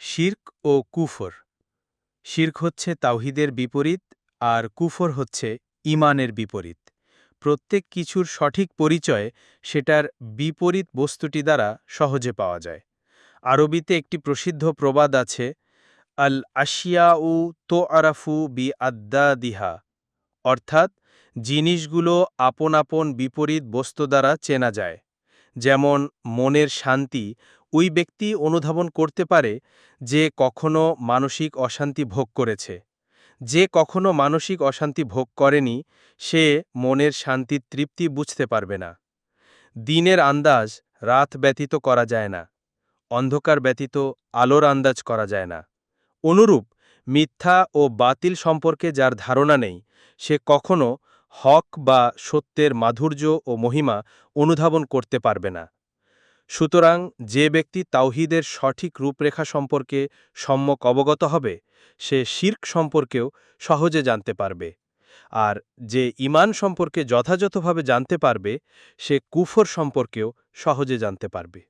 শির্ক ও কুফর। শির্ক হচ্ছে তাওহিদের বিপরীত আর কুফর হচ্ছে ইমানের বিপরীত। প্রত্যেক কিছুর সঠিক পরিচয় সেটার বিপরীত বস্তুটি দ্বারা সহজে পাওয়া যায়। আরবিতে একটি প্রসিদ্ধ প্রবাদ আছে, আল আশিয়া উ তো আরাফু বি আদ্দা দিহা অর্থাৎ জিনিসগুলো আপন আপন বিপরীত বস্তু দ্বারা চেনা যায়, যেমন মনের শান্তি ওই ব্যক্তি অনুধাবন করতে পারে যে কখনো মানসিক অশান্তি ভোগ করেছে। যে কখনো মানসিক অশান্তি ভোগ করেনি, সে মনের শান্তির তৃপ্তি বুঝতে পারবে না। দিনের আন্দাজ রাত ব্যতীত করা যায় না। অন্ধকার ব্যতীত আলোর আন্দাজ করা যায় না। অনুরূপ মিথ্যা ও বাতিল সম্পর্কে যার ধারণা নেই, সে কখনো হক বা সত্যের মাধুর্য ও মহিমা অনুধাবন করতে পারবে না। সুতরাং যে ব্যক্তি তাওহিদের সঠিক রূপরেখা সম্পর্কে সম্যক অবগত হবে, সে শির্ক সম্পর্কেও সহজে জানতে পারবে। আর যে ইমান সম্পর্কে যথাযথভাবে জানতে পারবে, সে কুফর সম্পর্কেও সহজে জানতে পারবে।